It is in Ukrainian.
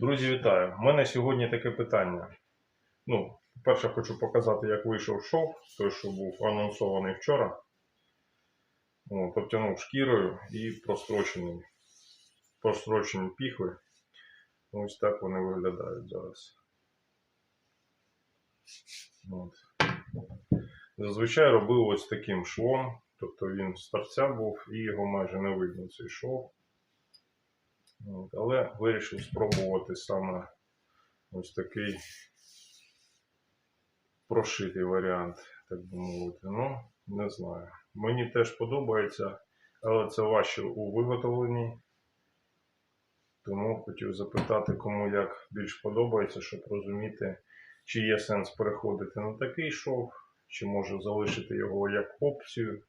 Друзі, вітаю! У мене сьогодні таке питання. Ну, по-перше, хочу показати, як вийшов шов, той, що був анонсований вчора. От, обтягнув шкірою і прострочений. Прострочені піхви. Ось так вони виглядають зараз. От. Зазвичай робив ось таким швом. Тобто він з торця був і його майже не видно цей шов. Але вирішив спробувати саме ось такий прошитий варіант, так би мовити. Ну, не знаю. Мені теж подобається, але це важче у виготовленні. Тому хотів запитати, кому як більш подобається, щоб розуміти, чи є сенс переходити на такий шов, чи може залишити його як опцію.